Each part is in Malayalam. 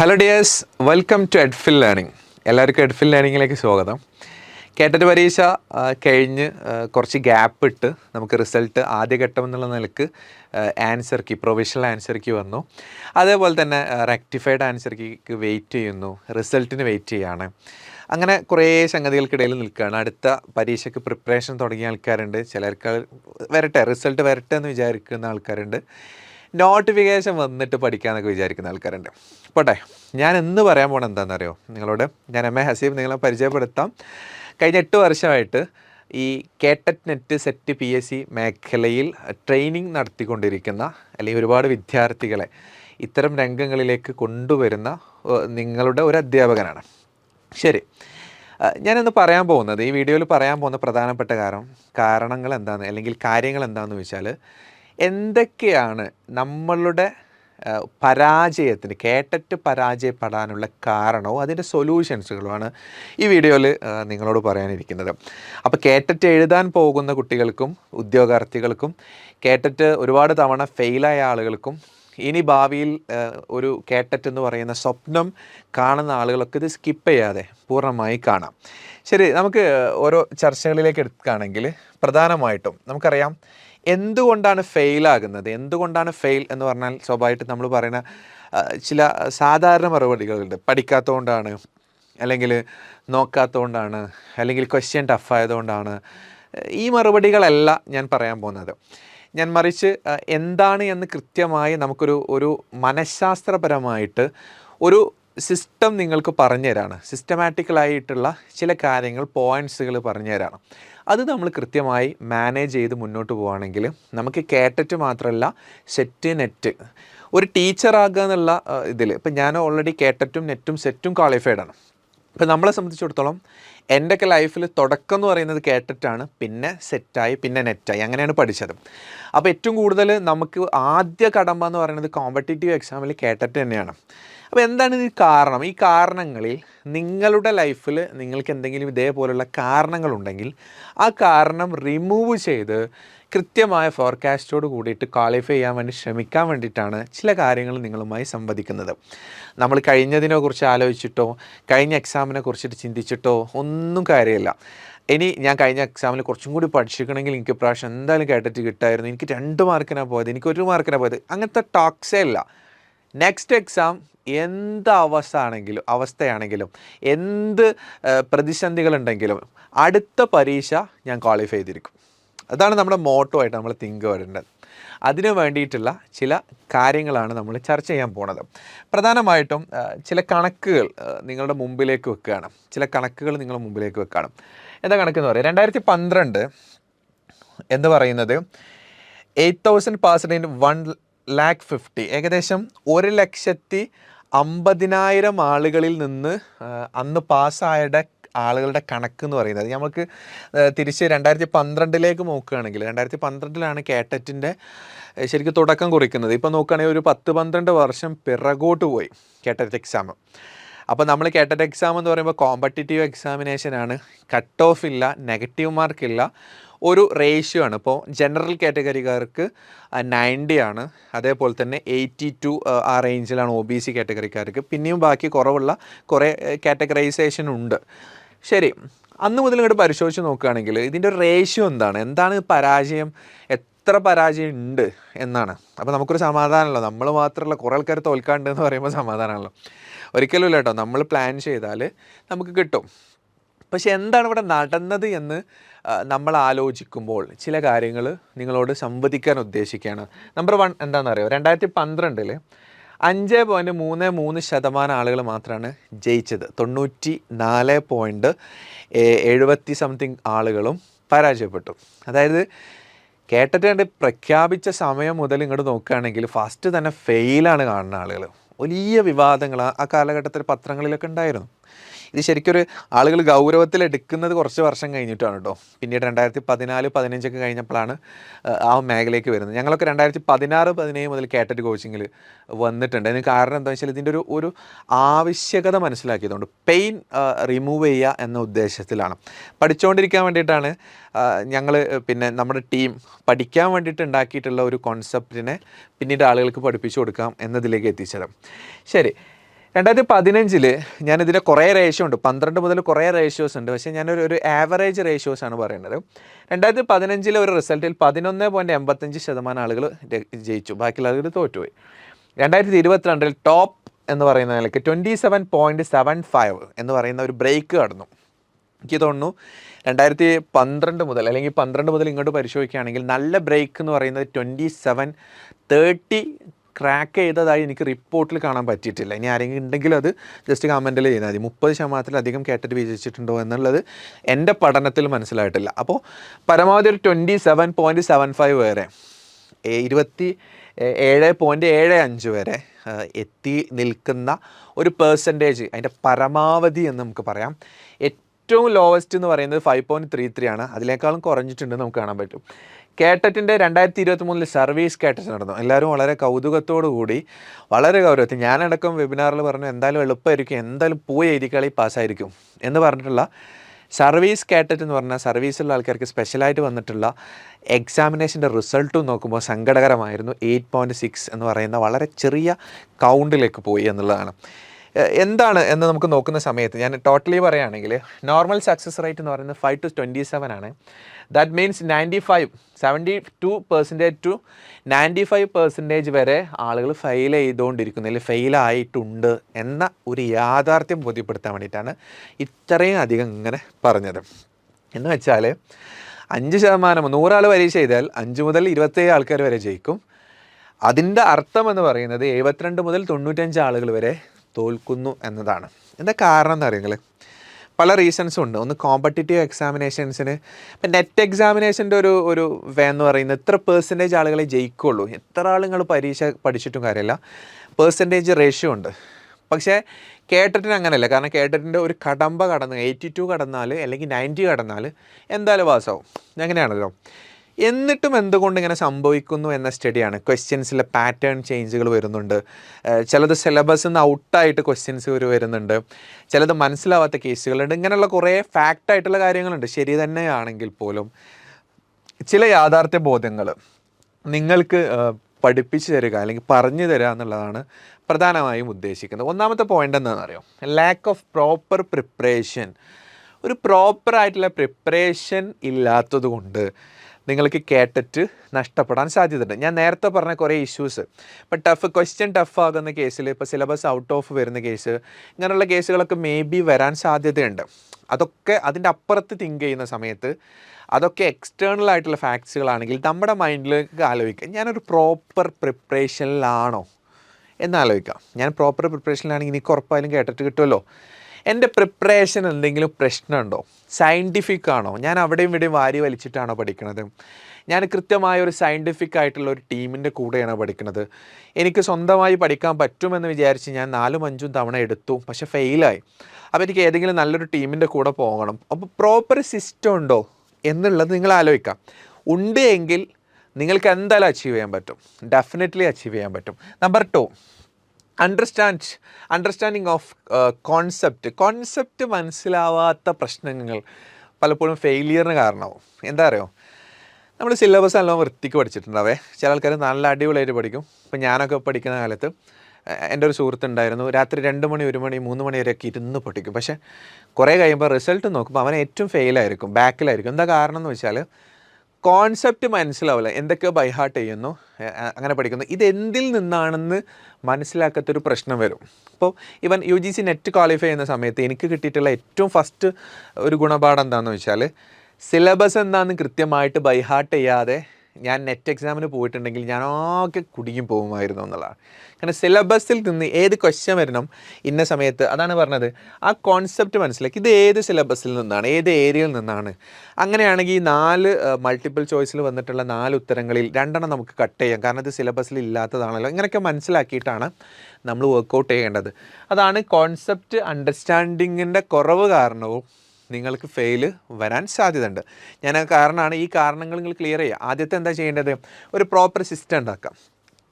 Hello dears welcome to Edfil learning എല്ലാവർക്കും എഡ്ഫിൽ ലേണിങ്ങിലേക്ക് സ്വാഗതം. കേട്ടറ്റ് പരീക്ഷ കഴിഞ്ഞ് കുറച്ച് ഗ്യാപ്പ് ഇട്ട് നമുക്ക് റിസൾട്ട് ആദ്യഘട്ടം എന്നുള്ള നിലയ്ക്ക് answer key provisional answer key വന്നു. അതേപോലെ തന്നെ റെക്ടിഫൈഡ് ആൻസർ കീക്ക് വെയിറ്റ് ചെയ്യുന്നു. റിസൾട്ടിന് വെയിറ്റ് ചെയ്യാണ്. അങ്ങനെ കുറേ സംഗതികൾക്കിടയിൽ നിൽക്കുകയാണ്. അടുത്ത പരീക്ഷയ്ക്ക് പ്രിപ്പറേഷൻ തുടങ്ങിയ ആൾക്കാരുണ്ട്. ചിലർക്ക് വരട്ടെ റിസൾട്ട് വരട്ടെ എന്ന് വിചാരിക്കുന്ന ആൾക്കാരുണ്ട്. നോട്ടിഫിക്കേഷൻ വന്നിട്ട് പഠിക്കാമെന്നൊക്കെ വിചാരിക്കുന്ന ആൾക്കാരുണ്ട്. പോട്ടെ ഞാൻ എന്ന് പറയാൻ പോണത് എന്താണെന്നറിയോ നിങ്ങളോട് ഞാൻ എം എ ഹസീബ് നിങ്ങളെ പരിചയപ്പെടുത്താം. കഴിഞ്ഞ എട്ട് വർഷമായിട്ട് ഈ KTET NET SET P S C മേഖലയിൽ ട്രെയിനിങ് നടത്തിക്കൊണ്ടിരിക്കുന്ന അല്ലെങ്കിൽ ഒരുപാട് വിദ്യാർത്ഥികളെ ഇത്തരം രംഗങ്ങളിലേക്ക് കൊണ്ടുവരുന്ന നിങ്ങളുടെ ഒരു അധ്യാപകനാണ്. ശരി ഞാനിന്ന് പറയാൻ പോകുന്നത് ഈ വീഡിയോയിൽ പറയാൻ പോകുന്ന പ്രധാനപ്പെട്ട കാരണം കാരണങ്ങൾ എന്താണ് അല്ലെങ്കിൽ കാര്യങ്ങൾ എന്താണെന്ന് വെച്ചാൽ എന്തൊക്കെയാണ് നമ്മളുടെ പരാജയത്തിന് കേട്ടറ്റ് പരാജയപ്പെടാനുള്ള കാരണവും അതിന്റെ സൊല്യൂഷൻസുകളുമാണ് ഈ വീഡിയോയിൽ നിങ്ങളോട് പറയാനിരിക്കുന്നത്. അപ്പോൾ കേട്ടറ്റ് എഴുതാൻ പോകുന്ന കുട്ടികൾക്കും ഉദ്യോഗാർത്ഥികൾക്കും കേട്ടറ്റ് ഒരുപാട് തവണ ഫെയിലായ ആളുകൾക്കും ഇനി ഭാവിയിൽ ഒരു കേട്ടറ്റ് എന്ന് പറയുന്ന സ്വപ്നം കാണുന്ന ആളുകളൊക്കെ ഇത് സ്കിപ്പ് ചെയ്യാതെ പൂർണമായി കാണാം. ശരി നമുക്ക് ഓരോ ചർച്ചകളിലേക്ക് എടുക്കുകയാണെങ്കിൽ പ്രധാനമായിട്ടും നമുക്കറിയാം എന്തുകൊണ്ടാണ് ഫെയിലാകുന്നത് എന്തുകൊണ്ടാണ് ഫെയിൽ എന്ന് പറഞ്ഞാൽ സ്വാഭാവികമായിട്ട് നമ്മൾ പറയുന്ന ചില സാധാരണ മറുപടികളുണ്ട്. പഠിക്കാത്തതുകൊണ്ടാണ് അല്ലെങ്കിൽ നോക്കാത്തതുകൊണ്ടാണ് അല്ലെങ്കിൽ ക്വസ്റ്റ്യൻ ടഫായതുകൊണ്ടാണ് ഈ മറുപടികളല്ല ഞാൻ പറയാൻ പോകുന്നത്. ഞാൻ മറിച്ച് എന്താണ് എന്ന് കൃത്യമായി നമുക്കൊരു ഒരു മനഃശാസ്ത്രപരമായിട്ട് ഒരു സിസ്റ്റം നിങ്ങൾക്ക് പറഞ്ഞു തരാണ് സിസ്റ്റമാറ്റിക്കലായിട്ടുള്ള ചില കാര്യങ്ങൾ പോയിന്റ്സുകൾ പറഞ്ഞു തരാണ് അത് നമ്മൾ കൃത്യമായി മാനേജ് ചെയ്ത് മുന്നോട്ട് പോവുകയാണെങ്കിൽ നമുക്ക് കേട്ടറ്റ് മാത്രമല്ല സെറ്റ് നെറ്റ് ഒരു ടീച്ചറാകുക എന്നുള്ള ഇതിൽ ഇപ്പം ഞാൻ ഓൾറെഡി കേട്ടറ്റും നെറ്റും സെറ്റും ക്വാളിഫൈഡ് ആണ്. ഇപ്പം നമ്മളെ സംബന്ധിച്ചിടത്തോളം എന്റെയൊക്കെ ലൈഫിൽ തുടക്കം എന്ന് പറയുന്നത് കേട്ടിട്ടാണ് പിന്നെ സെറ്റായി പിന്നെ നെറ്റായി അങ്ങനെയാണ് പഠിച്ചത്. അപ്പോൾ ഏറ്റവും കൂടുതൽ നമുക്ക് ആദ്യ കടമ്പ എന്ന് പറയുന്നത് കോമ്പറ്റേറ്റീവ് എക്സാമിൽ കേട്ടിട്ട് തന്നെയാണ്. അപ്പോൾ എന്താണ് ഈ കാരണം? ഈ കാരണങ്ങളിൽ നിങ്ങളുടെ ലൈഫിൽ നിങ്ങൾക്ക് എന്തെങ്കിലും ഇതേപോലുള്ള കാരണങ്ങളുണ്ടെങ്കിൽ ആ കാരണം റിമൂവ് ചെയ്ത് കൃത്യമായ ഫോർകാസ്റ്റോട് കൂടിയിട്ട് ക്വാളിഫൈ ചെയ്യാൻ വേണ്ടി ശ്രമിക്കാൻ വേണ്ടിയിട്ടാണ് ചില കാര്യങ്ങൾ നിങ്ങളുമായി സംവദിക്കുന്നത്. നമ്മൾ കഴിഞ്ഞതിനെ കുറിച്ച് ആലോചിച്ചിട്ടോ കഴിഞ്ഞ എക്സാമിനെ കുറിച്ചിട്ട് ചിന്തിച്ചിട്ടോ ഒന്നും കാര്യമില്ല. ഇനി ഞാൻ കഴിഞ്ഞ എക്സാമിൽ കുറച്ചും കൂടി പഠിച്ചിരിക്കണമെങ്കിൽ എനിക്ക് പ്രാവശ്യം എന്തായാലും കേട്ടിട്ട് കിട്ടായിരുന്നു. എനിക്ക് രണ്ട് മാർക്കിനാണ് പോയത് എനിക്ക് ഒരു മാർക്കിനാണ് പോയത്. അങ്ങനത്തെ ടോക്സേ ഇല്ല. നെക്സ്റ്റ് എക്സാം എന്ത് അവസ്ഥ ആണെങ്കിലും അവസ്ഥയാണെങ്കിലും എന്ത് പ്രതിസന്ധികളുണ്ടെങ്കിലും അടുത്ത പരീക്ഷ ഞാൻ ക്വാളിഫൈ ചെയ്തിരിക്കും. അതാണ് നമ്മുടെ മോട്ടോ ആയിട്ട് നമ്മൾ തിങ്ക് വരേണ്ടത് അതിനു വേണ്ടിയിട്ടുള്ള ചില കാര്യങ്ങളാണ് നമ്മൾ ചർച്ച ചെയ്യാൻ പോണത്. പ്രധാനമായിട്ടും ചില കണക്കുകൾ നിങ്ങളുടെ മുമ്പിലേക്ക് വെക്കുകയാണ് ചില കണക്കുകൾ നിങ്ങളുടെ മുമ്പിലേക്ക് വെക്കുകയാണ് എന്താ കണക്കെന്ന് പറയുക രണ്ടായിരത്തി പന്ത്രണ്ട് എന്ന് പറയുന്നത് eight thousand passed in one lakh fifty. ഏകദേശം ഒരു ലക്ഷത്തി അമ്പതിനായിരം ആളുകളിൽ നിന്ന് അന്ന് പാസ്സായുടെ ആളുകളുടെ കണക്ക് എന്ന് പറയുന്നത്. നമുക്ക് തിരിച്ച് രണ്ടായിരത്തി പന്ത്രണ്ടിലേക്ക് നോക്കുകയാണെങ്കിൽ രണ്ടായിരത്തി പന്ത്രണ്ടിലാണ് കേട്ടറ്റിന്റെ ശരിക്കും തുടക്കം കുറിക്കുന്നത്. ഇപ്പോൾ നോക്കുകയാണെങ്കിൽ ഒരു പത്ത് പന്ത്രണ്ട് വർഷം പിറകോട്ട് പോയി കേട്ടറ്റ് എക്സാം. അപ്പോൾ നമ്മൾ കേട്ടറ്റ് എക്സാം എന്ന് പറയുമ്പോൾ കോമ്പറ്റിറ്റീവ് എക്സാമിനേഷനാണ് കട്ട് ഓഫ് ഇല്ല നെഗറ്റീവ് മാർക്ക് ഇല്ല. ഒരു റേഷ്യോ ആണ്. ഇപ്പോൾ ജനറൽ കാറ്റഗറിക്കാർക്ക് നയന്റി ആണ്. അതേപോലെ തന്നെ എയ്റ്റി ടു ആ റേഞ്ചിലാണ് ഒ ബി സി കാറ്റഗറിക്കാർക്ക് പിന്നെയും ബാക്കി കുറവുള്ള കുറേ കാറ്റഗറൈസേഷൻ ഉണ്ട്. ശരി. അന്ന് മുതൽ ഇങ്ങോട്ട് പരിശോധിച്ച് നോക്കുകയാണെങ്കിൽ ഇതിന്റെ റേഷ്യോ എന്താണ്? എന്താണ് പരാജയം? എത്ര പരാജയം ഉണ്ട് എന്നാണ്. അപ്പോൾ നമുക്കൊരു സമാധാനമല്ലോ. നമ്മൾ മാത്രമല്ല കുറേ ആൾക്കാർ തോൽക്കാണ്ട് എന്ന് പറയുമ്പോൾ സമാധാനമല്ലോ. ഒരിക്കലും ഇല്ല കേട്ടോ. നമ്മൾ പ്ലാൻ ചെയ്താൽ നമുക്ക് കിട്ടും. പക്ഷെ എന്താണ് ഇവിടെ നടന്നത് എന്ന് നമ്മൾ ആലോചിക്കുമ്പോൾ ചില കാര്യങ്ങൾ നിങ്ങളോട് സംവദിക്കാൻ ഉദ്ദേശിക്കുകയാണ്. നമ്പർ വൺ എന്താണെന്ന് അറിയോ രണ്ടായിരത്തി പന്ത്രണ്ടിൽ അഞ്ച് പോയിന്റ് മൂന്ന് മൂന്ന് ശതമാനം ആളുകൾ മാത്രമാണ് ജയിച്ചത്. തൊണ്ണൂറ്റി നാല് പോയിന്റ് എഴുപത്തി സംതിങ് ആളുകളും പരാജയപ്പെട്ടു. അതായത് കേട്ടിട്ടുണ്ട് പ്രഖ്യാപിച്ച സമയം മുതൽ ഇങ്ങോട്ട് നോക്കുകയാണെങ്കിൽ ഫസ്റ്റ് തന്നെ ഫെയിലാണ് കാണുന്ന ആളുകൾ. വലിയ വിവാദങ്ങൾ ആ കാലഘട്ടത്തിൽ പത്രങ്ങളിലൊക്കെ ഉണ്ടായിരുന്നു. ഇത് ശരിക്കൊരു ആളുകൾ ഗൗരവത്തിൽ എടുക്കുന്നത് കുറച്ച് വർഷം കഴിഞ്ഞിട്ടാണ് കേട്ടോ. പിന്നീട് രണ്ടായിരത്തി പതിനാല് പതിനഞ്ചൊക്കെ കഴിഞ്ഞപ്പോഴാണ് ആ, മേഖലയ്ക്ക് വരുന്നത്. ഞങ്ങളൊക്കെ രണ്ടായിരത്തി പതിനാറ് പതിനേഴ് മുതൽ കേട്ടറ്റ് കോച്ചിങ്ങിൽ വന്നിട്ടുണ്ട്. അതിന് കാരണം എന്താ വെച്ചാൽ ഇതിന്റെ ഒരു ഒരു ആവശ്യകത മനസ്സിലാക്കിയതുകൊണ്ട് പെയിൻ റിമൂവ് ചെയ്യുക എന്ന ഉദ്ദേശത്തിലാണ്. പഠിച്ചുകൊണ്ടിരിക്കാൻ വേണ്ടിയിട്ടാണ് ഞങ്ങൾ പിന്നെ നമ്മുടെ ടീം പഠിക്കാൻ വേണ്ടിയിട്ട് ഉണ്ടാക്കിയിട്ടുള്ള ഒരു കോൺസെപ്റ്റിനെ പിന്നീട് ആളുകൾക്ക് പഠിപ്പിച്ചു കൊടുക്കാം എന്നതിലേക്ക് എത്തിച്ചത്. ശരി. രണ്ടായിരത്തി പതിനഞ്ചിൽ ഞാനിതിന്റെ കുറേ റേഷ്യോ ഉണ്ട്. പന്ത്രണ്ട് മുതൽ കുറേ റേഷ്യോസ് ഉണ്ട്. പക്ഷേ ഞാനൊരു ഒരു ആവറേജ് റേഷ്യോസ് ആണ് പറയുന്നത് രണ്ടായിരത്തി പതിനഞ്ചിലെ ഒരു റിസൾട്ടിൽ പതിനൊന്ന് പോയിന്റ് എൺപത്തഞ്ച് ശതമാനം ആളുകൾ ജയിച്ചു. ബാക്കിയുള്ള ആളുകൾ തോറ്റുപോയി. രണ്ടായിരത്തി ഇരുപത്തിരണ്ടിൽ ടോപ്പ് എന്ന് പറയുന്ന നിലയ്ക്ക് twenty seven point seven five എന്ന് പറയുന്ന ഒരു ബ്രേക്ക് കടന്നു. എനിക്ക് തോന്നുന്നു രണ്ടായിരത്തി പന്ത്രണ്ട് മുതൽ അല്ലെങ്കിൽ പന്ത്രണ്ട് മുതൽ ഇങ്ങോട്ട് പരിശോധിക്കുകയാണെങ്കിൽ നല്ല ബ്രേക്ക് എന്ന് പറയുന്നത് ട്വന്റി സെവൻ തേർട്ടി ക്രാക്ക് ചെയ്തതായി എനിക്ക് റിപ്പോർട്ടിൽ കാണാൻ പറ്റിയിട്ടില്ല. ഇനി ആരെങ്കിലും ഉണ്ടെങ്കിലും അത് ജസ്റ്റ് കമന്റിൽ ചെയ്താൽ മതി. മുപ്പത് ശതമാനത്തിലധികം കേട്ടിട്ട് വിജയിച്ചിട്ടുണ്ടോ എന്നുള്ളത് എന്റെ പഠനത്തിൽ മനസ്സിലായിട്ടില്ല. അപ്പോൾ പരമാവധി ഒരു twenty seven point seven five വരെ ഇരുപത്തി ഏഴ് പോയിന്റ് ഏഴ് അഞ്ച് വരെ എത്തി നിൽക്കുന്ന ഒരു പേഴ്സന്റേജ് അതിന്റെ പരമാവധി എന്ന് നമുക്ക് പറയാം. ഏറ്റവും ലോവസ്റ്റ് എന്ന് പറയുന്നത് ഫൈവ് പോയിന്റ് ത്രീ ത്രീ ആണ്. അതിനേക്കാളും കുറഞ്ഞിട്ടുണ്ട് നമുക്ക് കാണാൻ പറ്റും. കേട്ടറ്റിന്റെ രണ്ടായിരത്തി ഇരുപത്തി മൂന്നിൽ സർവീസ് കേട്ടറ്റ് നടന്നു. എല്ലാവരും വളരെ കൗതുകത്തോടു കൂടി വളരെ ഗൗരവത്തിൽ ഞാനടക്കം വെബിനാറിൽ പറഞ്ഞു എന്തായാലും എളുപ്പമായിരിക്കും. എന്തായാലും പോയി എഴുതിക്കളി പാസ്സായിരിക്കും. എന്ന് പറഞ്ഞിട്ടുള്ള സർവീസ് കേട്ടറ്റ് എന്ന് പറഞ്ഞാൽ സർവീസുള്ള ആൾക്കാർക്ക് സ്പെഷ്യലായിട്ട് വന്നിട്ടുള്ള എക്സാമിനേഷന്റെ റിസൾട്ടും നോക്കുമ്പോൾ സങ്കടകരമായിരുന്നു. എയ്റ്റ് പോയിന്റ് സിക്സ് എന്ന് പറയുന്ന വളരെ ചെറിയ കൗണ്ടിലേക്ക് പോയി എന്നുള്ളതാണ്. എന്താണ് എന്ന് നമുക്ക് നോക്കുന്ന സമയത്ത് ഞാൻ ടോട്ടലി പറയുകയാണെങ്കിൽ നോർമൽ സക്സസ് റേറ്റ് എന്ന് പറയുന്നത് ഫൈവ് ടു ട്വന്റി സെവൻ ആണ്. That means ninety five seventy two percentage to ninety five percentage വരെ ആളുകൾ ഫെയിൽ ചെയ്തുകൊണ്ടിരിക്കുന്നു അല്ലെങ്കിൽ ഫെയിലായിട്ടുണ്ട് എന്ന ഒരു യാഥാർത്ഥ്യം ബോധ്യപ്പെടുത്താൻ വേണ്ടിയിട്ടാണ് ഇത്രയും അധികം ഇങ്ങനെ പറഞ്ഞത്. എന്ന് വെച്ചാൽ അഞ്ച് ശതമാനം നൂറാൾ പരീക്ഷ ചെയ്താൽ അഞ്ച് മുതൽ ഇരുപത്തേഴ് ആൾക്കാർ വരെ ജയിക്കും. അതിന്റെ അർത്ഥം എന്ന് പറയുന്നത് എഴുപത്തിരണ്ട് മുതൽ തൊണ്ണൂറ്റഞ്ച് ആളുകൾ വരെ തോൽക്കുന്നു എന്നതാണ്. എന്താ കാരണം എന്ന് അറിയുങ്ങൾ പല റീസൺസും ഉണ്ട്. ഒന്ന് കോമ്പറ്റിറ്റീവ് എക്സാമിനേഷൻസിന് ഇപ്പം നെറ്റ് എക്സാമിനേഷന്റെ ഒരു ഒരു വേ എന്ന് പറയുന്നത് എത്ര പേഴ്സന്റേജ് ആളുകളെ ജയിക്കുള്ളൂ. എത്ര ആളുകൾ പരീക്ഷ പഠിച്ചിട്ടും കാര്യമില്ല. പേഴ്സന്റേജ് റേഷ്യോ ഉണ്ട്. പക്ഷേ കേട്ടറ്റിന് അങ്ങനെയല്ല. കാരണം കേട്ടറ്റിന്റെ ഒരു കടമ്പ കടന്ന് എയ്റ്റി ടു കടന്നാൽ അല്ലെങ്കിൽ നയന്റി കടന്നാൽ എന്തായാലും പാസ്സാവും അങ്ങനെയാണല്ലോ. എന്നിട്ടും എന്തുകൊണ്ട് ഇങ്ങനെ സംഭവിക്കുന്നു എന്ന സ്റ്റഡിയാണ്. ക്വസ്റ്റ്യൻസിലെ പാറ്റേൺ ചേഞ്ചുകൾ വരുന്നുണ്ട്. ചിലത് സിലബസിൽ നിന്ന് ഔട്ടായിട്ട് ക്വസ്റ്റ്യൻസ് ഒരു വരുന്നുണ്ട്. ചിലത് മനസ്സിലാവാത്ത കേസുകളുണ്ട് ഇങ്ങനെയുള്ള കുറേ ഫാക്റ്റായിട്ടുള്ള കാര്യങ്ങളുണ്ട്. ശരി തന്നെയാണെങ്കിൽ പോലും ചില യാഥാർത്ഥ്യ ബോധങ്ങൾ നിങ്ങൾക്ക് പഠിപ്പിച്ചു തരിക അല്ലെങ്കിൽ പറഞ്ഞു തരിക എന്നുള്ളതാണ് പ്രധാനമായും ഉദ്ദേശിക്കുന്നത്. ഒന്നാമത്തെ പോയിന്റ് എന്താണെന്ന് അറിയോ ലാക്ക് ഓഫ് പ്രോപ്പർ പ്രിപ്പറേഷൻ ഒരു പ്രോപ്പറായിട്ടുള്ള പ്രിപ്പറേഷൻ ഇല്ലാത്തത് കൊണ്ട് നിങ്ങൾക്ക് കേട്ടിട്ട് നഷ്ടപ്പെടാൻ സാധ്യതയുണ്ട്. ഞാൻ നേരത്തെ പറഞ്ഞ കുറേ ഇഷ്യൂസ് ഇപ്പം ടഫ് ക്വസ്റ്റ്യൻ ടഫ് ആകുന്ന കേസിൽ ഇപ്പോൾ സിലബസ് ഔട്ട് ഓഫ് വരുന്ന കേസ് ഇങ്ങനെയുള്ള കേസുകളൊക്കെ മേ ബി വരാൻ സാധ്യതയുണ്ട്. അതൊക്കെ അതിന്റെ അപ്പുറത്ത് തിങ്ക് ചെയ്യുന്ന സമയത്ത് അതൊക്കെ എക്സ്റ്റേണൽ ആയിട്ടുള്ള ഫാക്ട്സുകളാണെങ്കിൽ നമ്മുടെ മൈൻഡിലേക്ക് ആലോചിക്കുക ഞാനൊരു പ്രോപ്പർ പ്രിപ്പറേഷനിലാണോ എന്നാലോചിക്കാം ഞാൻ പ്രോപ്പർ പ്രിപ്പറേഷനിലാണെങ്കിൽ എനിക്ക് ഉറപ്പായാലും കേട്ടിട്ട് കിട്ടുമല്ലോ. എന്റെ പ്രിപ്പറേഷൻ എന്തെങ്കിലും പ്രശ്നമുണ്ടോ? സയന്റിഫിക് ആണോ? ഞാൻ അവിടെയും ഇവിടെയും വാരി വലിച്ചിട്ടാണോ പഠിക്കുന്നത് ഞാൻ കൃത്യമായ ഒരു സയന്റിഫിക് ആയിട്ടുള്ള ഒരു ടീമിന്റെ കൂടെയാണ് പഠിക്കുന്നത് എനിക്ക് സ്വന്തമായി പഠിക്കാൻ പറ്റുമെന്ന് വിചാരിച്ച് ഞാൻ നാലും അഞ്ചും തവണ എടുത്തു പക്ഷെ ഫെയിലായി അപ്പോൾ എനിക്ക് ഏതെങ്കിലും നല്ലൊരു ടീമിന്റെ കൂടെ പോകണം. അപ്പോൾ പ്രോപ്പർ സിസ്റ്റം ഉണ്ടോ എന്നുള്ളത് നിങ്ങൾ ആലോചിക്കാം. ഉണ്ട് എങ്കിൽ നിങ്ങൾക്ക് എന്തായാലും അച്ചീവ് ചെയ്യാൻ പറ്റും. ഡെഫിനറ്റ്ലി അച്ചീവ് ചെയ്യാൻ പറ്റും. Number two understand understanding of concept concept മനസ്സിലാവാത്ത പ്രശ്നങ്ങൾ പലപ്പോഴും ഫെയിലിയറിന് കാരണമാവും. എന്താ അറിയോ? നമ്മൾ സിലബസ് എല്ലാം വൃത്തിക്ക് പഠിച്ചിട്ടുണ്ടാവേ. ചില ആൾക്കാർ നല്ല അടിപൊളിയായിട്ട് പഠിക്കും. ഇപ്പം ഞാനൊക്കെ പഠിക്കുന്ന കാലത്ത് എന്റെ ഒരു സുഹൃത്തുണ്ടായിരുന്നു. രാത്രി രണ്ട് മണി ഒരു മണി മൂന്ന് മണി വരെയൊക്കെ ഇരുന്ന് പഠിക്കും. പക്ഷേ കുറേ കഴിയുമ്പോൾ റിസൾട്ട് നോക്കുമ്പോൾ അവൻ ഏറ്റവും ഫെയിലായിരിക്കും ബാക്കിലായിരിക്കും എന്താ കാരണം എന്ന് വെച്ചാൽ കോൺസെപ്റ്റ് മനസ്സിലാവില്ല. എന്തൊക്കെയോ ബൈഹാർട്ട് ചെയ്യുന്നു. അങ്ങനെ പഠിക്കുന്നു. ഇതെന്തിൽ നിന്നാണെന്ന് മനസ്സിലാക്കാത്തൊരു പ്രശ്നം വരും. അപ്പോൾ ഇവൻ U G C NET qualify ചെയ്യുന്ന സമയത്ത് എനിക്ക് കിട്ടിയിട്ടുള്ള ഏറ്റവും ഫസ്റ്റ് ഒരു ഗുണപാഠം എന്താണെന്ന് വെച്ചാൽ സിലബസ് എന്താണെന്ന് കൃത്യമായിട്ട് ബൈഹാർട്ട് ചെയ്യാതെ ഞാൻ നെറ്റ് എക്സാമിന് പോയിട്ടുണ്ടെങ്കിൽ ഞാൻ ആകെ കുടുങ്ങി പോകുമായിരുന്നു എന്നുള്ളതാണ്. കാരണം സിലബസിൽ നിന്ന് ഏത് ക്വസ്റ്റ്യൻ വരണം ഇന്ന സമയത്ത് അതാണ് പറഞ്ഞത്. ആ കോൺസെപ്റ്റ് മനസ്സിലാക്കി. ഇത് ഏത് സിലബസിൽ നിന്നാണ്? ഏത് ഏരിയയിൽ നിന്നാണ്? അങ്ങനെയാണെങ്കിൽ ഈ നാല് മൾട്ടിപ്പിൾ ചോയ്സിൽ വന്നിട്ടുള്ള നാല് ഉത്തരങ്ങളിൽ രണ്ടെണ്ണം നമുക്ക് കട്ട് ചെയ്യാം. കാരണം ഇത് സിലബസിൽ ഇല്ലാത്തതാണല്ലോ. ഇങ്ങനെയൊക്കെ മനസ്സിലാക്കിയിട്ടാണ് നമ്മൾ വർക്കൗട്ട് ചെയ്യേണ്ടത്. അതാണ് കോൺസെപ്റ്റ് അണ്ടർസ്റ്റാൻഡിങ്ങിന്റെ കുറവ് കാരണവും നിങ്ങൾക്ക് ഫെയിൽ വരാൻ സാധ്യതയുണ്ട്. ഞാൻ ആ കാരണമാണ് ഈ കാരണങ്ങൾ നിങ്ങൾ ക്ലിയർ ചെയ്യുക. ആദ്യത്തെ എന്താ ചെയ്യേണ്ടത്? ഒരു പ്രോപ്പർ സിസ്റ്റം ഉണ്ടാക്കാം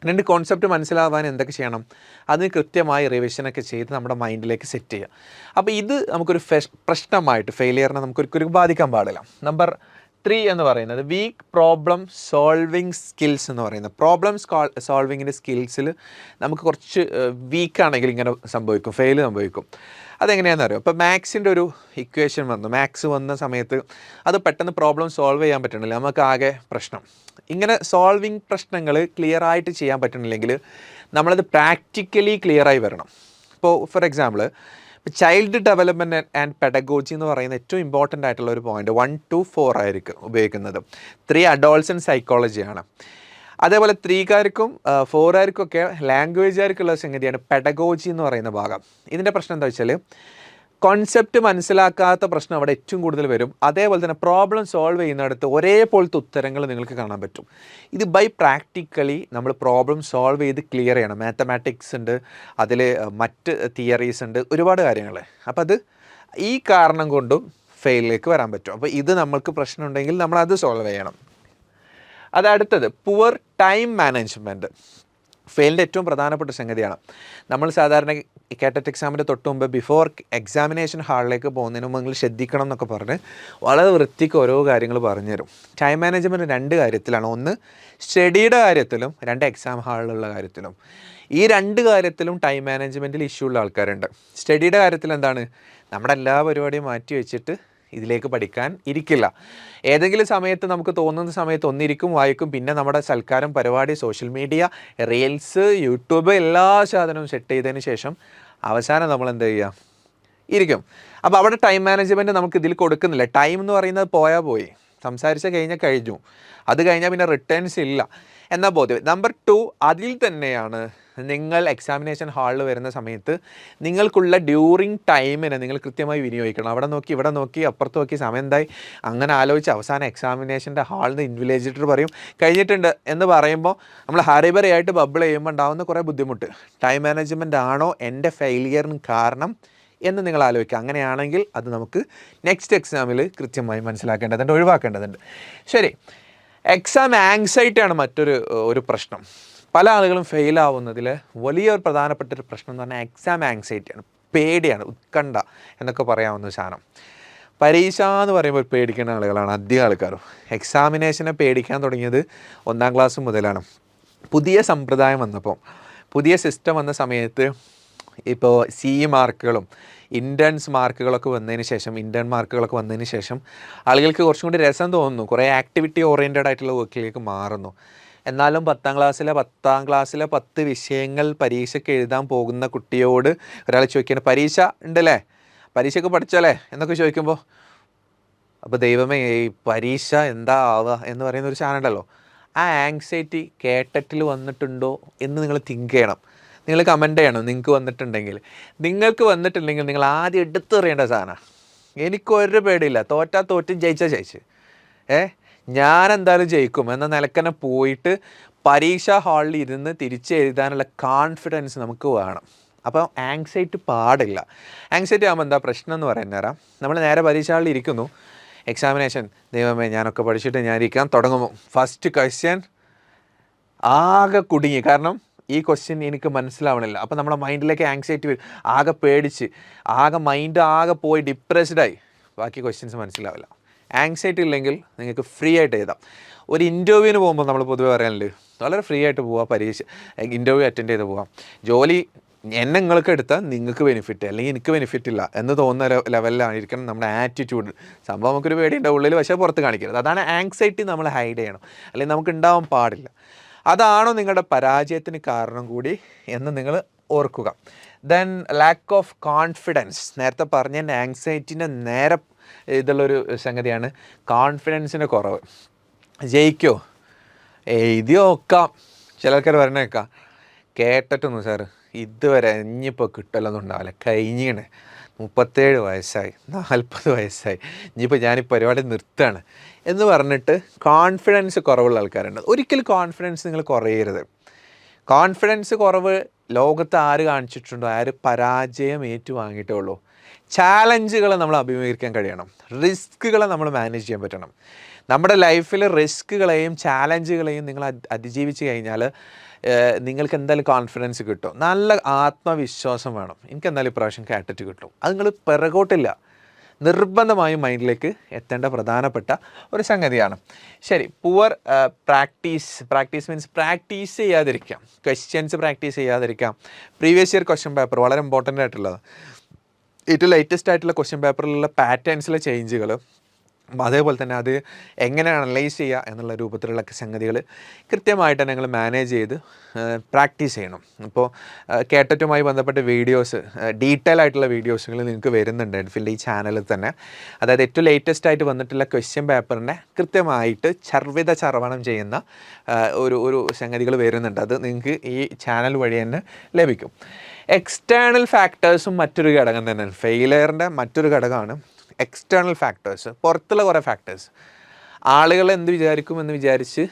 രണ്ട് കോൺസെപ്റ്റ് മനസ്സിലാവാൻ എന്തൊക്കെ ചെയ്യണം? അതിന് കൃത്യമായി റിവിഷനൊക്കെ ചെയ്ത് നമ്മുടെ മൈൻഡിലേക്ക് സെറ്റ് ചെയ്യുക. അപ്പോൾ ഇത് നമുക്കൊരു പ്രശ്നമായിട്ട് ഫെയിലിയറിനെ നമുക്കൊരിക്കലും ബാധിക്കാൻ പാടില്ല. നമ്പർ ത്രീ എന്ന് പറയുന്നത് വീക്ക് പ്രോബ്ലം സോൾവിങ് സ്കിൽസ് എന്ന് പറയുന്നത്. പ്രോബ്ലം സോൾവിങ്ങിന്റെ സ്കിൽസിൽ നമുക്ക് കുറച്ച് വീക്കാണെങ്കിൽ ഇങ്ങനെ സംഭവിക്കും. ഫെയിൽ സംഭവിക്കും. അതെങ്ങനെയാണെന്ന് അറിയാം ഇപ്പോൾ മാത്സിന്റെ ഒരു ഇക്വേഷൻ വന്നു. മാത്സ് വന്ന സമയത്ത് അത് പെട്ടെന്ന് പ്രോബ്ലം സോൾവ് ചെയ്യാൻ പറ്റണില്ല. നമുക്ക് ആകെ പ്രശ്നം. ഇങ്ങനെ സോൾവിങ് പ്രശ്നങ്ങൾ ക്ലിയർ ആയിട്ട് ചെയ്യാൻ പറ്റണില്ലെങ്കിൽ നമ്മളത് പ്രാക്ടിക്കലി ക്ലിയർ ആയി വരണം. ഇപ്പോൾ for example child development and pedagogy എന്ന് പറയുന്ന ഏറ്റവും ഇമ്പോർട്ടന്റ് ആയിട്ടുള്ള ഒരു പോയിന്റ് വൺ ടു ഫോർ ആയിരിക്കും ഉപയോഗിക്കുന്നത്. ത്രീ അഡോൾസൻ സൈക്കോളജിയാണ് അതേപോലെ ത്രീകാർക്കും ഫോറുകാർക്കും ഒക്കെ ലാംഗ്വേജുകാർക്കുള്ള സംഗതിയാണ് പെഡഗോജി എന്ന് പറയുന്ന ഭാഗം. ഇതിന്റെ പ്രശ്നം എന്താ വെച്ചാൽ കോൺസെപ്റ്റ് മനസ്സിലാക്കാത്ത പ്രശ്നം അവിടെ ഏറ്റവും കൂടുതൽ വരും. അതേപോലെ തന്നെ പ്രോബ്ലം സോൾവ് ചെയ്യുന്നിടത്ത് ഒരേപോലത്തെ ഉത്തരങ്ങൾ നിങ്ങൾക്ക് കാണാൻ പറ്റും. ഇത് ബൈ പ്രാക്ടിക്കലി നമ്മൾ പ്രോബ്ലം സോൾവ് ചെയ്ത് ക്ലിയർ ചെയ്യണം. മാത്തമാറ്റിക്സ് ഉണ്ട് അതിൽ മറ്റ് തിയറീസ് ഉണ്ട് ഒരുപാട് കാര്യങ്ങൾ അപ്പോൾ അത് ഈ കാരണം കൊണ്ടും ഫെയിലിലേക്ക് വരാൻ പറ്റും. അപ്പോൾ ഇത് നമ്മൾക്ക് പ്രശ്നമുണ്ടെങ്കിൽ നമ്മൾ അത് സോൾവ് ചെയ്യണം. അത് അടുത്തത് പുവർ ടൈം മാനേജ്മെന്റ് ഫെയിലിന്റെ ഏറ്റവും പ്രധാനപ്പെട്ട സംഗതിയാണ്. നമ്മൾ സാധാരണ കാറ്ററ്റ് എക്സാമിന്റെ തൊട്ട് മുമ്പ് ബിഫോർ എക്സാമിനേഷൻ ഹാളിലേക്ക് പോകുന്നതിന് മുമ്പ് നിങ്ങൾ ശ്രദ്ധിക്കണം എന്നൊക്കെ പറഞ്ഞ് വളരെ വൃത്തിക്ക് ഓരോ കാര്യങ്ങൾ പറഞ്ഞുതരും ടൈം മാനേജ്മെന്റ് രണ്ട് കാര്യത്തിലാണ്. ഒന്ന് സ്റ്റഡിയുടെ കാര്യത്തിലും രണ്ട് എക്സാം ഹാളിലുള്ള കാര്യത്തിലും. ഈ രണ്ട് കാര്യത്തിലും ടൈം മാനേജ്മെന്റിൽ ഇഷ്യൂ ഉള്ള ആൾക്കാരുണ്ട്. സ്റ്റഡിയുടെ കാര്യത്തിൽ എന്താണ്? നമ്മുടെ എല്ലാ പരിപാടിയും മാറ്റി വെച്ചിട്ട് ഇതിലേക്ക് പഠിക്കാൻ ഇരിക്കില്ല. ഏതെങ്കിലും സമയത്ത് നമുക്ക് തോന്നുന്ന സമയത്ത് ഒന്നിരിക്കും വായിക്കും. പിന്നെ നമ്മുടെ സൽക്കാരം പരിപാടി സോഷ്യൽ മീഡിയ റീൽസ് യൂട്യൂബ് എല്ലാ സാധനവും സെറ്റ് ചെയ്തതിന് ശേഷം അവസാനം നമ്മൾ എന്ത് ചെയ്യുക? ഇരിക്കും. അപ്പോൾ അവിടെ ടൈം മാനേജ്മെന്റ് നമുക്ക് ഇതിൽ കൊടുക്കുന്നില്ല. ടൈം എന്ന് പറയുന്നത് പോയാൽ പോയി. സംസാരിച്ച കഴിഞ്ഞാൽ കഴിഞ്ഞു. അത് കഴിഞ്ഞാൽ പിന്നെ റിട്ടേൺസ് ഇല്ല. എന്ന ബോധ്യം. നമ്പർ ടു അതിൽ തന്നെയാണ് നിങ്ങൾ എക്സാമിനേഷൻ ഹാളിൽ വരുന്ന സമയത്ത് നിങ്ങൾക്കുള്ള ഡ്യൂറിങ് ടൈമിനെ നിങ്ങൾ കൃത്യമായി വിനിയോഗിക്കണം. അവിടെ നോക്കി ഇവിടെ നോക്കി അപ്പുറത്ത് നോക്കി സമയം എന്തായി? അങ്ങനെ ആലോചിച്ച് അവസാന എക്സാമിനേഷന്റെ ഹാളിൽ നിന്ന് ഇൻവിലേജിറ്റർ പറയും കഴിഞ്ഞിട്ടുണ്ട് എന്ന് പറയുമ്പോൾ നമ്മൾ ഹറിബറിയായിട്ട് ബബിൾ ചെയ്യുമ്പോൾ ഉണ്ടാകുന്ന കുറേ ബുദ്ധിമുട്ട്. ടൈം മാനേജ്മെന്റ് ആണോ എന്റെ ഫെയിലിയറിന് കാരണം എന്ന് നിങ്ങൾ ആലോചിക്കുക. അങ്ങനെയാണെങ്കിൽ അത് നമുക്ക് നെക്സ്റ്റ് എക്സാമിൽ കൃത്യമായി മനസ്സിലാക്കേണ്ടതുണ്ട് ഒഴിവാക്കേണ്ടതുണ്ട്. ശരി. എക്സാം ആങ്സൈറ്റി ആണ് മറ്റൊരു ഒരു പ്രശ്നം. പല ആളുകളും ഫെയിലാവുന്നതിൽ വലിയ വലിയൊരു പ്രധാനപ്പെട്ട ഒരു പ്രശ്നം എന്ന് പറഞ്ഞാൽ എക്സാം ആങ്സൈറ്റിയാണ് പേടിയാണ് ഉത്കണ്ഠ എന്നൊക്കെ പറയാവുന്ന സാധനം. പരീക്ഷ എന്ന് പറയുമ്പോൾ പേടിക്കുന്ന ആളുകളാണ് അധികം ആൾക്കാരും. എക്സാമിനേഷനെ പേടിക്കാൻ തുടങ്ങിയത് ഒന്നാം ക്ലാസ് മുതലാണ്. പുതിയ സമ്പ്രദായം വന്നപ്പോൾ പുതിയ സിസ്റ്റം വന്ന സമയത്ത് ഇപ്പോൾ സി മാർക്കുകളും ഇന്റേൺസ് മാർക്കുകളൊക്കെ വന്നതിന് ശേഷം ഇന്റേൺ മാർക്കുകളൊക്കെ വന്നതിന് ശേഷം ആളുകൾക്ക് കുറച്ചും കൂടി രസം തോന്നുന്നു. കുറേ ആക്ടിവിറ്റി ഓറിയന്റഡ് ആയിട്ടുള്ള വർക്കിലേക്ക് മാറുന്നു. എന്നാലും പത്താം ക്ലാസ്സിലെ പത്താം ക്ലാസ്സിലെ പത്ത് വിഷയങ്ങൾ പരീക്ഷയ്ക്ക് എഴുതാൻ പോകുന്ന കുട്ടിയോട് ഒരാൾ ചോദിക്കുകയാണ് പരീക്ഷ ഉണ്ടല്ലേ? പരീക്ഷയ്ക്ക് പഠിച്ചല്ലേ? എന്നൊക്കെ ചോദിക്കുമ്പോൾ അപ്പോൾ ദൈവമേ ഈ പരീക്ഷ എന്താ ആവുക? എന്ന് പറയുന്ന ഒരു സാധനം ഉണ്ടല്ലോ. ആ ആങ്സൈറ്റി കേട്ടറ്റിൽ വന്നിട്ടുണ്ടോ എന്ന് നിങ്ങൾ തിങ്ക് ചെയ്യണം. നിങ്ങൾ കമന്റ് ചെയ്യണം. നിങ്ങൾക്ക് വന്നിട്ടുണ്ടെങ്കിൽ. നിങ്ങൾക്ക് വന്നിട്ടില്ലെങ്കിൽ നിങ്ങൾ ആദ്യം എടുത്തെറിയേണ്ട സാധനമാണ് എനിക്കൊരു പേടിയില്ല. തോറ്റാ തോറ്റും ജയിച്ചാൽ ജയിച്ച്. ഏ? ഞാൻ എന്തായാലും ജയിക്കും. എന്ന നിലക്കന്നെ പോയിട്ട് പരീക്ഷാ ഹാളിൽ ഇരുന്ന് തിരിച്ച് എഴുതാനുള്ള കോൺഫിഡൻസ് നമുക്ക് വേണം. അപ്പോൾ ആങ്സൈറ്റി പാടില്ല. ആങ്സൈറ്റി ആകുമ്പോൾ എന്താ പ്രശ്നം എന്ന് പറയുന്നേരം നമ്മൾ നേരെ പരീക്ഷ ഹാളിൽ ഇരിക്കുന്നു. എക്സാമിനേഷൻ ദൈവമേ ഞാനൊക്കെ പഠിച്ചിട്ട് ഞാൻ ഇരിക്കാൻ തുടങ്ങുമ്പോൾ ഫസ്റ്റ് ക്വസ്റ്റ്യൻ ആകെ കുടുങ്ങി. കാരണം ഈ ക്വസ്റ്റ്യൻ എനിക്ക് മനസ്സിലാവണില്ല. അപ്പോൾ നമ്മുടെ മൈൻഡിലേക്ക് ആങ്സൈറ്റി വരും. ആകെ പേടിച്ച്. ആകെ മൈൻഡ് ആകെ പോയി ഡിപ്രസ്ഡായി ബാക്കി ക്വസ്റ്റ്യൻസ് മനസ്സിലാവില്ല. ആങ്സൈറ്റി ഇല്ലെങ്കിൽ നിങ്ങൾക്ക് ഫ്രീ ആയിട്ട് എഴുതാം. ഒരു ഇന്റർവ്യൂവിന് പോകുമ്പോൾ നമ്മൾ പൊതുവെ പറയാനുണ്ട് വളരെ ഫ്രീ ആയിട്ട് പോവാം പരീക്ഷ ഇന്റർവ്യൂ അറ്റൻഡ് ചെയ്ത് പോവാം. ജോലി എന്നെ നിങ്ങൾക്ക് എടുത്താൽ നിങ്ങൾക്ക് ബെനിഫിറ്റ് അല്ലെങ്കിൽ എനിക്ക് ബെനിഫിറ്റ് ഇല്ല എന്ന് തോന്നുന്ന ലെവലിലാണ് ഇരിക്കണം നമ്മുടെ ആറ്റിറ്റ്യൂഡ് സംഭവം നമുക്കൊരു പേടിയുണ്ട് ഉള്ളിൽ പക്ഷേ പുറത്ത് കാണിക്കരുത്. അതാണ് ആങ്സൈറ്റി നമ്മൾ ഹൈഡ് ചെയ്യണം. അല്ലെങ്കിൽ നമുക്ക് ഉണ്ടാവാൻ പാടില്ല. അതാണോ നിങ്ങളുടെ പരാജയത്തിന് കാരണം കൂടി എന്ന് നിങ്ങൾ ഓർക്കുക. ദെൻ ലാക്ക് ഓഫ് കോൺഫിഡൻസ് നേരത്തെ പറഞ്ഞ ആങ്സൈറ്റിന്റെ നേരെ ഇതുള്ളൊരു സംഗതിയാണ്. കോൺഫിഡൻസിന്റെ കുറവ്. ജയിക്കോ? എഴുതി നോക്കാം ചില ആൾക്കാർ പറഞ്ഞേക്കാം കേട്ടിട്ടൊന്നും സാർ ഇതുവരെ ഇനിയിപ്പോൾ കിട്ടലൊന്നും ഉണ്ടാവില്ല. കഴിഞ്ഞീണ് മുപ്പത്തേഴ് വയസ്സായി നാൽപ്പത് വയസ്സായി. ഇനിയിപ്പോൾ ഞാൻ ഈ പരിപാടി നിർത്തുകയാണ്. എന്ന് പറഞ്ഞിട്ട് കോൺഫിഡൻസ് കുറവുള്ള ആൾക്കാരുണ്ട്. ഒരിക്കലും കോൺഫിഡൻസ് നിങ്ങൾ കുറയരുത്. കോൺഫിഡൻസ് കുറവ് ലോകത്ത് ആര് കാണിച്ചിട്ടുണ്ടോ? ആര് പരാജയം ഏറ്റുവാങ്ങിയിട്ടേ ഉള്ളൂ. ചാലഞ്ചുകളെ നമ്മൾ അഭിമുഖീകരിക്കാൻ കഴിയണം. റിസ്ക്കുകളെ നമ്മൾ മാനേജ് ചെയ്യാൻ പറ്റണം. നമ്മുടെ ലൈഫിൽ റിസ്ക്കുകളെയും ചാലഞ്ചുകളെയും നിങ്ങൾ അതി- അതിജീവിച്ച് കഴിഞ്ഞാൽ നിങ്ങൾക്ക് എന്തായാലും കോൺഫിഡൻസ് കിട്ടും. നല്ല ആത്മവിശ്വാസം വേണം. എനിക്ക് എന്തായാലും ഇപ്രാവശ്യം കാറ്ററ്റ് കിട്ടും. അത് നിങ്ങൾ പിറകോട്ടില്ല. നിർബന്ധമായും മൈൻഡിലേക്ക് എത്തേണ്ട പ്രധാനപ്പെട്ട ഒരു സംഗതിയാണ്. ശരി poor practice practice means practice ചെയ്യാതിരിക്കാം. Questions practice ചെയ്യാതിരിക്കാം. പ്രീവിയസ് ഇയർ ക്വസ്റ്റ്യൻ പേപ്പർ വളരെ ഇമ്പോർട്ടന്റ് ആയിട്ടുള്ളത്. ഏറ്റവും ലേറ്റസ്റ്റ് ആയിട്ടുള്ള ക്വസ്റ്റ്യൻ പേപ്പറിലുള്ള പാറ്റേൺസിലെ ചേഞ്ചുകൾ അതേപോലെ തന്നെ അത് എങ്ങനെ അനലൈസ് ചെയ്യുക എന്നുള്ള രൂപത്തിലുള്ള സംഗതികൾ കൃത്യമായിട്ട് ഞങ്ങൾ മാനേജ് ചെയ്ത് പ്രാക്ടീസ് ചെയ്യണം. ഇപ്പോൾ കേട്ടറ്റുമായി ബന്ധപ്പെട്ട വീഡിയോസ് ഡീറ്റെയിൽ ആയിട്ടുള്ള വീഡിയോസുകൾ നിങ്ങൾക്ക് വരുന്നുണ്ട് എഡ്ഫിന്റെ ഈ ചാനലിൽ തന്നെ. അതായത് ഏറ്റവും ലേറ്റസ്റ്റ് ആയിട്ട് വന്നിട്ടുള്ള ക്വസ്റ്റ്യൻ പേപ്പറിനെ കൃത്യമായിട്ട് ചർവിത ചർവണം ചെയ്യുന്ന ഒരു ഒരു സംഗതികൾ വരുന്നുണ്ട്. അത് നിങ്ങൾക്ക് ഈ ചാനൽ വഴി തന്നെ ലഭിക്കും. എക്സ്റ്റേണൽ ഫാക്ടേഴ്സും മറ്റൊരു ഘടകം തന്നെയാണ് ഫെയിലിയറിന്റെ മറ്റൊരു ഘടകമാണ് എക്സ്റ്റേണൽ ഫാക്ടേഴ്സ് പുറത്തുള്ള കുറേ ഫാക്ടേഴ്സ് ആളുകൾ എന്ത് വിചാരിക്കുമെന്ന് വിചാരിച്ച്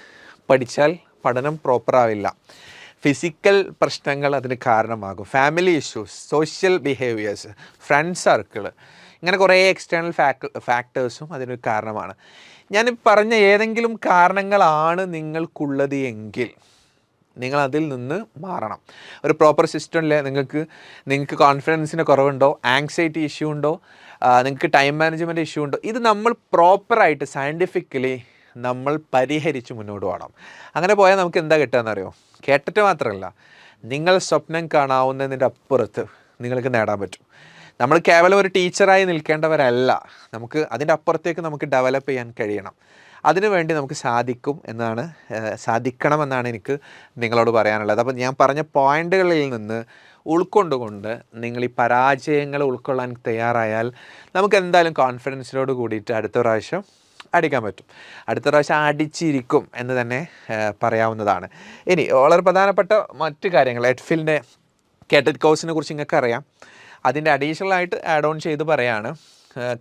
പഠിച്ചാൽ പഠനം പ്രോപ്പർ ആവില്ല. ഫിസിക്കൽ പ്രശ്നങ്ങൾ അതിന് കാരണമാകും. Family issues social behaviours friend circle ഇങ്ങനെ കുറേ എക്സ്റ്റേണൽ ഫാക്ട് ഫാക്ടേഴ്സും അതിനൊരു കാരണമാണ്. ഞാൻ പറഞ്ഞ ഏതെങ്കിലും കാരണങ്ങളാണ് നിങ്ങൾക്കുള്ളത് എങ്കിൽ നിങ്ങൾ അതിൽ നിന്ന് മാറണം. ഒരു പ്രോപ്പർ സിസ്റ്റമില്ല നിങ്ങൾക്ക് നിങ്ങൾക്ക് കോൺഫിഡൻസിന് കുറവുണ്ടോ? ആങ്സൈറ്റി ഇഷ്യൂ ഉണ്ടോ? നിങ്ങൾക്ക് ടൈം മാനേജ്മെന്റ് ഇഷ്യൂ ഉണ്ടോ? ഇത് നമ്മൾ പ്രോപ്പറായിട്ട് സയന്റിഫിക്കലി നമ്മൾ പരിഹരിച്ച് മുന്നോട്ട് പോകണം. അങ്ങനെ പോയാൽ നമുക്ക് എന്താ കിട്ടുകയെന്നറിയോ? കേട്ടിട്ട് മാത്രമല്ല നിങ്ങൾ സ്വപ്നം കാണാവുന്നതിന്റെ അപ്പുറത്ത് നിങ്ങൾക്ക് നേടാൻ പറ്റും. നമ്മൾ കേവലം ഒരു ടീച്ചറായി നിൽക്കേണ്ടവരല്ല. നമുക്ക് അതിന്റെ അപ്പുറത്തേക്ക് നമുക്ക് ഡെവലപ്പ് ചെയ്യാൻ കഴിയണം. അതിനുവേണ്ടി നമുക്ക് സാധിക്കും എന്നാണ് സാധിക്കണമെന്നാണ് എനിക്ക് നിങ്ങളോട് പറയാനുള്ളത്. അപ്പോൾ ഞാൻ പറഞ്ഞ പോയിന്റുകളിൽ നിന്ന് ഉൾക്കൊണ്ടുകൊണ്ട് നിങ്ങൾ ഈ പരാജയങ്ങൾ ഉൾക്കൊള്ളാൻ തയ്യാറായാൽ നമുക്ക് എന്തായാലും കോൺഫിഡൻസിനോട് കൂടിയിട്ട് അടുത്ത പ്രാവശ്യം അടിക്കാൻ പറ്റും. അടുത്ത പ്രാവശ്യം അടിച്ചിരിക്കും എന്ന് തന്നെ പറയാവുന്നതാണ്. ഇനി വളരെ പ്രധാനപ്പെട്ട മറ്റു കാര്യങ്ങൾ. എഡ്ഫിലിന്റെ കേട്ടറ്റ് കോഴ്സിനെ കുറിച്ച് നിങ്ങൾക്ക് അറിയാം അതിന്റെ അഡീഷണൽ ആയിട്ട് ആഡ് ഓൺ ചെയ്ത് പറയാണ്.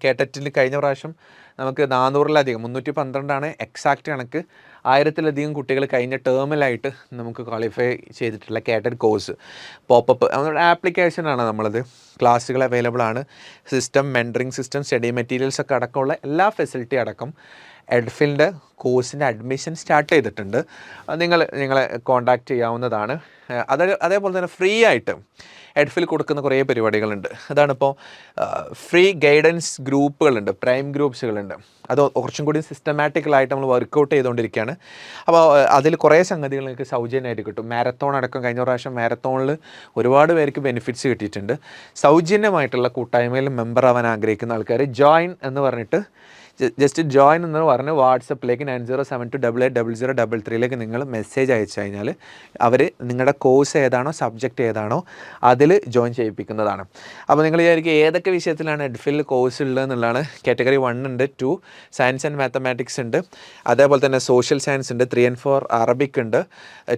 കേട്ടറ്റിൽ കഴിഞ്ഞ പ്രാവശ്യം നമുക്ക് നാനൂറിലധികം മുന്നൂറ്റി പന്ത്രണ്ടാണ് എക്സാക്റ്റ് കണക്ക്. ആയിരത്തിലധികം കുട്ടികൾ കഴിഞ്ഞ ടേമിലായിട്ട് നമുക്ക് ക്വാളിഫൈ ചെയ്തിട്ടുള്ള കേറ്റഡ് കോഴ്സ് പോപ്പപ്പ് ആപ്ലിക്കേഷനാണ് നമ്മളത്. ക്ലാസ്സുകൾ അവൈലബിൾ ആണ്. System mentoring system study materials ഒക്കെ അടക്കമുള്ള എല്ലാ ഫെസിലിറ്റി അടക്കം. എഡ്ഫിലിന്റെ കോഴ്സിന്റെ അഡ്മിഷൻ സ്റ്റാർട്ട് ചെയ്തിട്ടുണ്ട്. നിങ്ങൾ നിങ്ങളെ കോൺടാക്റ്റ് ചെയ്യാവുന്നതാണ്. അത് അതേപോലെ തന്നെ ഫ്രീ ആയിട്ട് എഡ്ഫിൽ കൊടുക്കുന്ന കുറേ പരിപാടികളുണ്ട്. അതാണിപ്പോൾ ഫ്രീ ഗൈഡൻസ് ഗ്രൂപ്പുകളുണ്ട് പ്രൈം ഗ്രൂപ്പ്സുകളുണ്ട് അത് കുറച്ചും കൂടി സിസ്റ്റമാറ്റിക്കലായിട്ട് നമ്മൾ വർക്കൗട്ട് ചെയ്തുകൊണ്ടിരിക്കുകയാണ്. അപ്പോൾ അതിൽ കുറേ സംഗതികൾ നിങ്ങൾക്ക് സൗജന്യമായിട്ട് കിട്ടും. മാരത്തോൺ അടക്കം കഴിഞ്ഞ പ്രാവശ്യം മാരത്തോണിൽ ഒരുപാട് പേർക്ക് ബെനിഫിറ്റ്സ് കിട്ടിയിട്ടുണ്ട്. സൗജന്യമായിട്ടുള്ള കൂട്ടായ്മയിൽ മെമ്പർ ആവാൻ ആഗ്രഹിക്കുന്ന ആൾക്കാർ ജോയിൻ എന്ന് പറഞ്ഞിട്ട് ജസ്റ്റ് ജോയിൻ എന്ന് പറഞ്ഞ് വാട്സപ്പിലേക്ക് nine zero seven two double eight double zero double ത്രീയിലേക്ക് നിങ്ങൾ മെസ്സേജ് അയച്ചു കഴിഞ്ഞാൽ അവർ നിങ്ങളുടെ കോഴ്സ് ഏതാണോ സബ്ജക്റ്റ് ഏതാണോ അതിൽ ജോയിൻ ചെയ്യിപ്പിക്കുന്നതാണ്. അപ്പോൾ നിങ്ങൾ വിചാരിക്കും ഏതൊക്കെ വിഷയത്തിലാണ് എഡ്ഫിൽ കോഴ്സ് ഉള്ളത് എന്നുള്ളതാണ് കാറ്റഗറി വൺ ഉണ്ട് ടു സയൻസ് ആൻഡ് മാത്തമാറ്റിക്സ് ഉണ്ട് അതേപോലെ തന്നെ സോഷ്യൽ സയൻസ് ഉണ്ട് ത്രീ ആൻഡ് ഫോർ അറബിക് ഉണ്ട്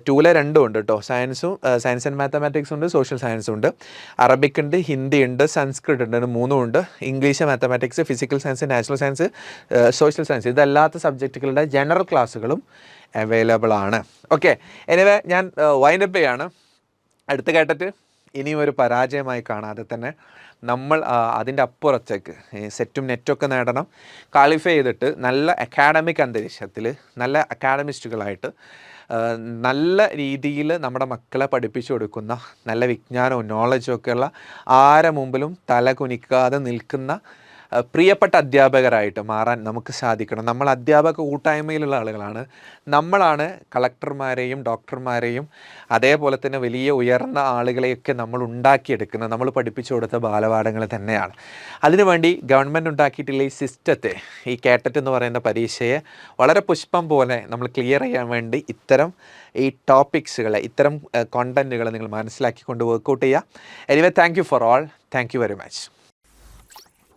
ടൂലെ രണ്ടും ഉണ്ട് കേട്ടോ സയൻസും സയൻസ് ആൻഡ് മാത്തമാറ്റിക്സ് ഉണ്ട് സോഷ്യൽ സയൻസും ഉണ്ട്. അറബിക് ഉണ്ട് ഹിന്ദി ഉണ്ട് സംസ്കൃത് ഉണ്ട് മൂന്നും ഉണ്ട്. English mathematics physical science natural science social science ഇതല്ലാത്ത സബ്ജക്റ്റുകളുടെ ജനറൽ ക്ലാസ്സുകളും അവൈലബിൾ ആണ്. ഓക്കെ എനിവേ ഞാൻ വൈൻഡപ്പ് ചെയ്യാണ്. അടുത്ത് കേട്ടിട്ട് ഇനിയും ഒരു പരാജയമായി കാണാതെ തന്നെ നമ്മൾ അതിന്റെ അപ്പുറത്തേക്ക് സെറ്റും നെറ്റൊക്കെ നേടണം. ക്വാളിഫൈ ചെയ്തിട്ട് നല്ല അക്കാഡമിക് അന്തരീക്ഷത്തിൽ നല്ല അക്കാഡമിസ്റ്റുകളായിട്ട് നല്ല രീതിയിൽ നമ്മുടെ മക്കളെ പഠിപ്പിച്ചു കൊടുക്കുന്ന നല്ല വിജ്ഞാനവും നോളജും ഒക്കെയുള്ള ആരെ മുമ്പിലും തല കുനിക്കാതെ നിൽക്കുന്ന പ്രിയപ്പെട്ട അധ്യാപകരായിട്ട് മാറാൻ നമുക്ക് സാധിക്കണം. നമ്മൾ അധ്യാപക കൂട്ടായ്മയിലുള്ള ആളുകളാണ്. നമ്മളാണ് കളക്ടർമാരെയും ഡോക്ടർമാരെയും അതേപോലെ തന്നെ വലിയ ഉയർന്ന ആളുകളെയൊക്കെ നമ്മൾ ഉണ്ടാക്കിയെടുക്കുന്നത്. നമ്മൾ പഠിപ്പിച്ചു കൊടുത്ത ബാലപാഠങ്ങൾ തന്നെയാണ്. അതിനുവേണ്ടി ഗവൺമെന്റ് ഉണ്ടാക്കിയിട്ടുള്ള ഈ സിസ്റ്റത്തെ ഈ കേട്ടറ്റ് എന്ന് പറയുന്ന പരീക്ഷയെ വളരെ പുഷ്പം പോലെ നമ്മൾ ക്ലിയർ ചെയ്യാൻ വേണ്ടി ഇത്തരം ഈ ടോപ്പിക്സുകളെ ഇത്തരം കോണ്ടന്റുകൾ നിങ്ങൾ മനസ്സിലാക്കി കൊണ്ട് വർക്കൗട്ട് ചെയ്യുക. Anyway thank you for all thank you very much